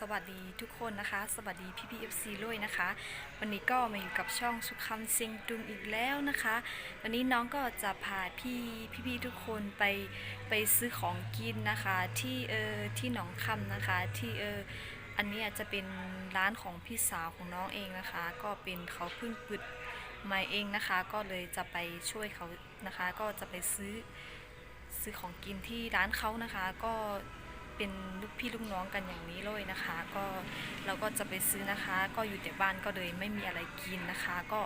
สวัสดีทุกคนนะคะ สวัสดีพี่พีเอฟซีด้วยนะคะ วันนี้ก็มาอยู่กับช่องสุขคำเซียงตุงอีกแล้วนะคะ วันนี้น้องก็จะพาพี่พี่ๆทุกคนไปไปซื้อของกินนะคะ ที่เออที่หนองคำนะคะ ที่เอออันนี้อาจจะเป็นร้านของพี่สาวของน้องเองนะคะ ก็เป็นเขาเพิ่งปึดใหม่เองนะคะ ก็เลยจะไปช่วยเขานะคะ ก็จะไปซื้อซื้อของกินที่ร้านเขานะคะ ก็ เป็นลูกพี่ลูกน้องกันอย่างนี้เลยนะคะ ก็เราก็จะไปซื้อนะคะ ก็อยู่แต่บ้านก็เลยไม่มีอะไรกินนะคะ ก็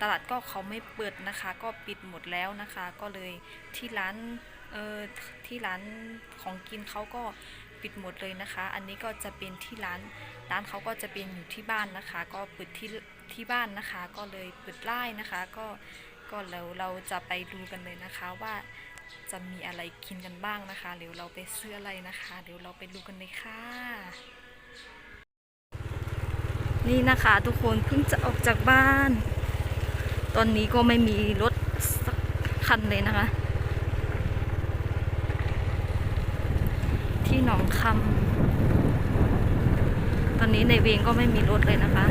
ตลาดก็เขาไม่เปิดนะคะ ก็ปิดหมดแล้วนะคะ ก็เลยที่ร้านเออที่ร้านของกินเขาก็ปิดหมดเลยนะคะ อันนี้ก็จะเป็นที่ร้านร้านเขาก็จะเป็นอยู่ที่บ้านนะคะ ก็เปิดที่ที่บ้านนะคะ ก็เลยเปิดไล่นะคะ ก็ก็เราเราจะไปดูกันเลยนะคะว่า จะมีอะไรกินกันบ้างนะคะเดี๋ยวเราไปซื้ออะไรนะคะ เดี๋ยวเราไปดูกันเลยค่ะ นี่นะคะทุกคนเพิ่งจะออกจากบ้าน ตอนนี้ก็ไม่มีรถสักคันเลยนะคะ ที่หนองคำตอนนี้ในเวงก็ไม่มีรถเลยนะคะ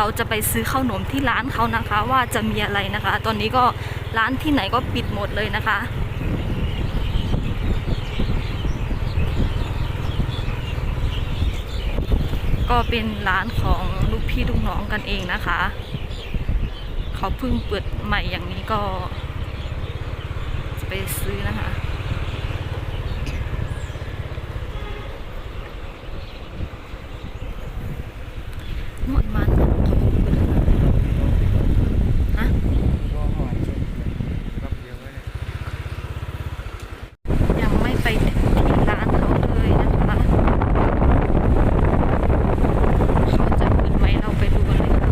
เราจะไปซื้อข้าวหนมที่ร้านเขานะคะ ว่าจะมีอะไรนะคะ ตอนนี้ก็ร้านที่ไหนก็ปิดหมดเลยนะคะก็เป็นร้านของลูกพี่ลูกน้องกันเองนะคะ เขาเพิ่งเปิดใหม่อย่างนี้ก็ จะไปซื้อนะคะ หมดมันเขาเปิดฮะ ก็หอนจนรับเดียวไว้เนี่ย ยังไม่ไปถึงที่ร้านเขาเลยนะคะ เขาจะเปิดไหมเราไปดูกันเลยค่ะ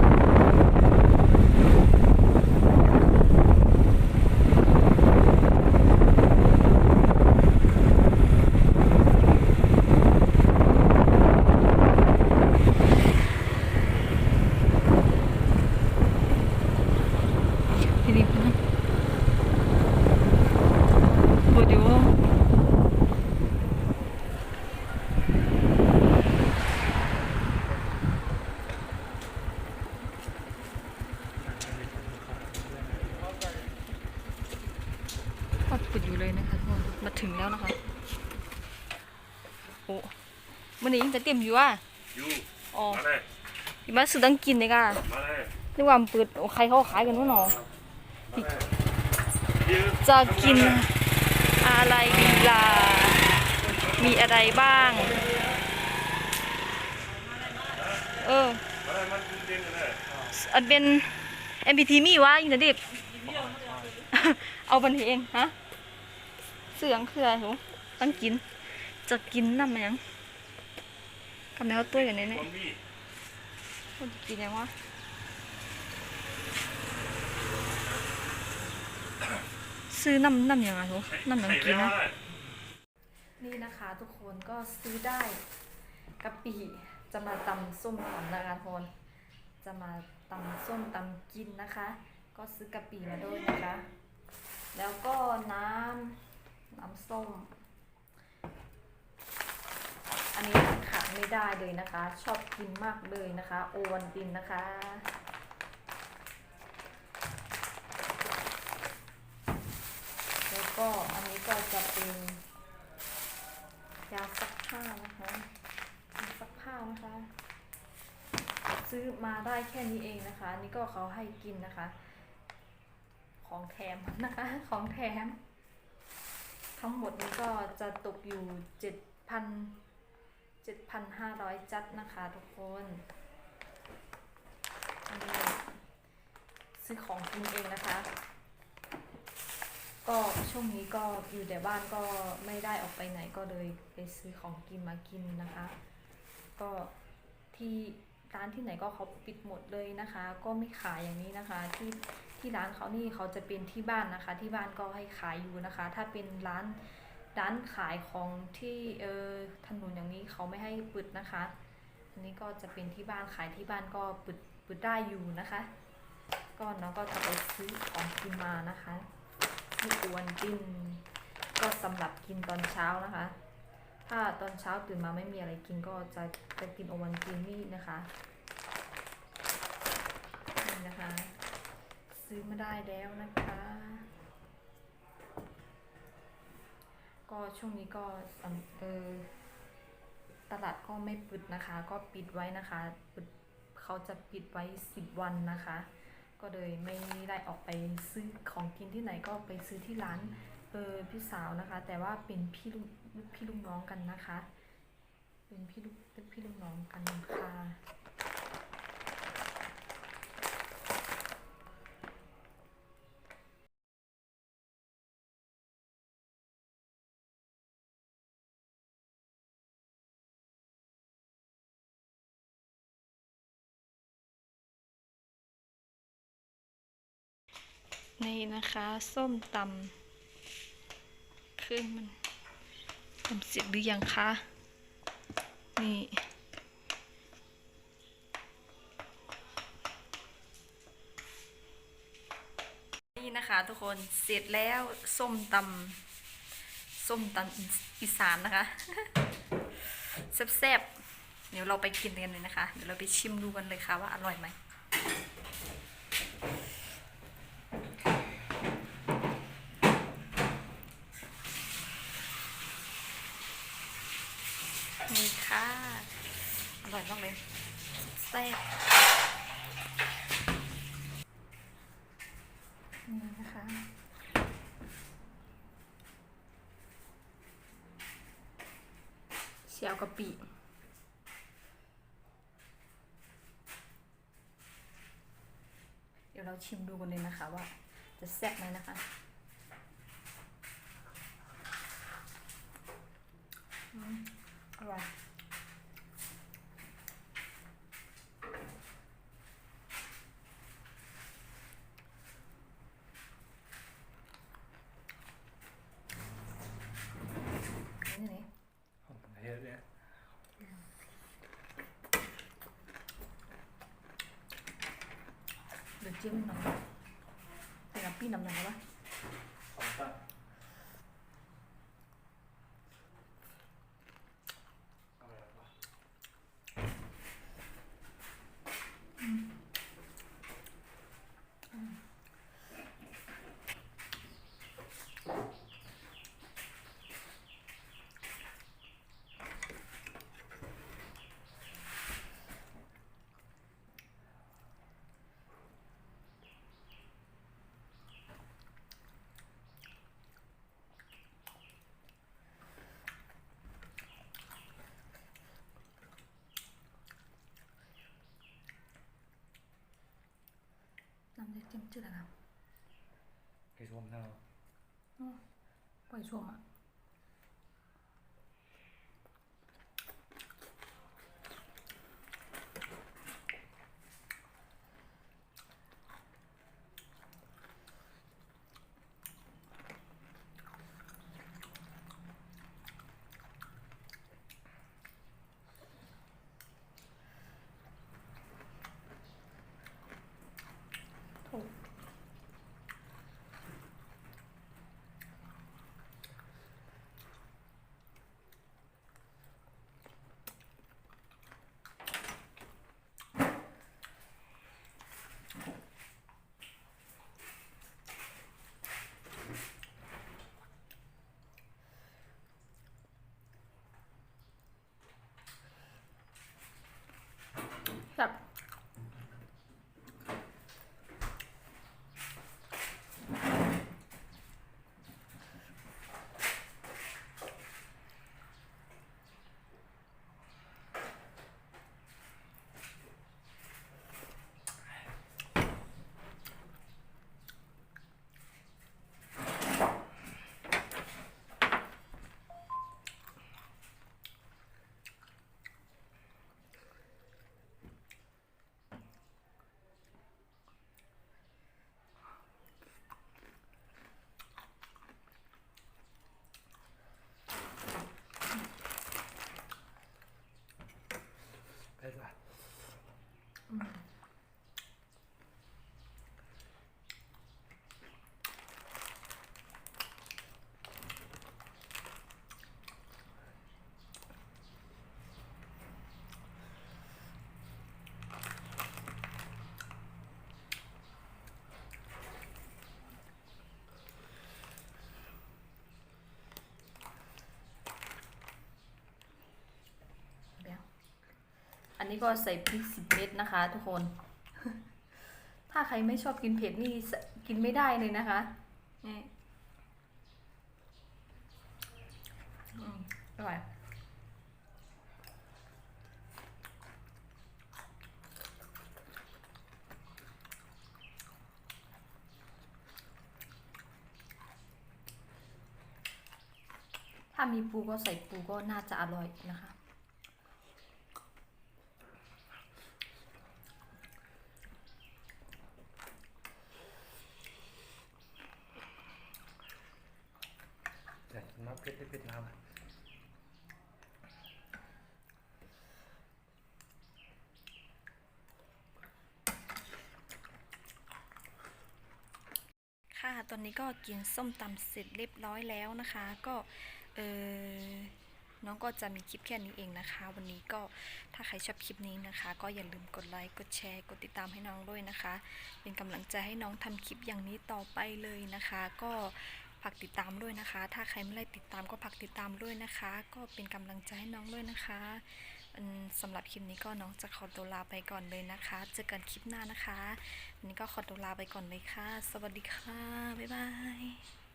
ทีนี้นะโอ้เดี๋ยว ก็ปิดอยู่เลยนะคะทุกคนมาถึงแล้วนะคะ โอ้มันนี้ยังจะเตรียมอยู่อะอยู่อ๋อมาเลยอีมาซื้อตั้งกินเลยก่ะมาเลยนึกว่ามันเปิดโอ้ใครเขาขายกันวะหนอมาเลยยืนจะกินอะไรดีล่ะมีอะไรบ้าง เออมาเลยมันเด่นเลยอันเป็น MPT มีวะอินเทอร์เน็ตเอาบันเองฮะเสียงคืออะไรหนูตั้งกิน จะกินน้ำยังกำแนวตัวอย่างนี้เนี่ยคนบี้คนจะกินยังวะซื้อน้ำน้ำยังไงหนูน้ำยังกินนะนี่นะคะทุกคนก็ซื้อได้กะปิจะมาตำส้มตำนะคะทุกคนจะมาตำส้มตำกินนะคะ ก็ซื้อกะปิมาด้วยนะคะ แล้วก็น้ำน้ำส้ม อันนี้ขาดไม่ได้เลยนะคะ ชอบกินมากเลยนะคะ โอวันตินนะคะ แล้วก็อันนี้ก็จะเป็นยาซักผ้านะคะยาซักผ้านะคะ ซื้อมาได้แค่นี้เองนะคะ นี่ก็เขาให้กินนะคะ ของแถมนะคะ ของแถม ทั้งหมดนี้ก็จะตกอยู่เจ็ดพัน เจ็ดพันห้าร้อยจัดนะคะทุกคนอันนี้ซื้อของกินเองนะคะ ก็ช่วงนี้ก็อยู่แต่บ้านก็ไม่ได้ออกไปไหนก็เลยไปซื้อของกินมากินนะคะ ก็ที่ร้านที่ไหนก็เขาปิดหมดเลยนะคะ ก็ไม่ขายอย่างนี้นะคะที่ที่ร้านเขานี่เขาจะเป็นที่บ้านนะคะ ที่บ้านก็ให้ขายอยู่นะคะ ถ้าเป็นร้าน ร้านขายของที่เออถนนอย่างนี้เขาไม่ให้ปิดนะคะ อันนี้ก็จะเป็นที่บ้านขายที่บ้านก็ปิดปิดได้อยู่นะคะ ก็น้องก็จะไปซื้อของกินมานะคะซื้อวนติน ก็สำหรับกินตอนเช้านะคะ ถ้าตอนเช้าตื่นมาไม่มีอะไรกินก็จะจะกินโอวันตินนี่นะคะนี่นะคะ ซื้อมาได้แล้วนะคะ ก็ช่วงนี้ก็เออตลาดก็ไม่ปิดนะคะ ก็ปิดไว้นะคะปิดเขาจะปิดไว้สิบวันนะคะ ก็เลยไม่ได้ออกไปซื้อของกินที่ไหนก็ไปซื้อที่ร้านเออพี่สาวนะคะ แต่ว่าเป็นพี่ลูกพี่ลูกน้องกันนะคะ เป็นพี่ลูกพี่ลูกน้องกันค่ะ นี่นะคะ ส้มตำเครื่องมันทำเสร็จหรือยังคะ นี่นี่นะคะทุกคนเสร็จแล้วส้มตำส้มตำอีสานนะคะแซ่บๆเดี๋ยวเราไปกินกันเลยนะคะ เดี๋ยวเราไปชิมดูกันเลยค่ะว่าอร่อยไหม นี่ค่ะ อร่อยมากเลยแซ่บนี่นะคะเชียวกะปิเดี๋ยวเราชิมดูกันเลยนะคะว่าจะแซ่บไหมนะคะอืมอร่อย นี่นี่ ของประเทศเนี่ย เดี๋ยว จิ้มหน่อยเป็นน้ำปี้น้ำหนักวะ ของตั้งเอาไปแล้วปะ น้ำเล็กจิ้มจืดอะนะ นี้ก็ใส่พริกสิบเม็ดนะคะ ทุกคน ถ้าใครไม่ชอบกินเผ็ดนี่กินไม่ได้เลยนะคะนี่อร่อยถ้ามีปูก็ใส่ปูก็น่าจะอร่อยนะคะ แต่น้ำเพชรเพชรน้ำอะ ค่ะ ตอนนี้ก็กินส้มตำเสร็จเรียบร้อยแล้วนะคะ ก็เออน้องก็จะมีคลิปแค่นี้เองนะคะ วันนี้ก็ถ้าใครชอบคลิปนี้นะคะ ก็อย่าลืมกดไลค์กดแชร์กดติดตามให้น้องด้วยนะคะ เป็นกำลังใจให้น้องทำคลิปอย่างนี้ต่อไปเลยนะคะ ก็ฝากติดตามด้วยนะคะ ถ้าใครไม่ได้ติดตามก็ฝากติดตามด้วยนะคะ ก็เป็นกำลังใจให้น้องด้วยนะคะ สำหรับคลิปนี้ก็น้องจะขอตัวลาไปก่อนเลยนะคะ เจอกันคลิปหน้านะคะ วันนี้ก็ขอตัวลาไปก่อนเลยค่ะ สวัสดีค่ะ บ๊ายบาย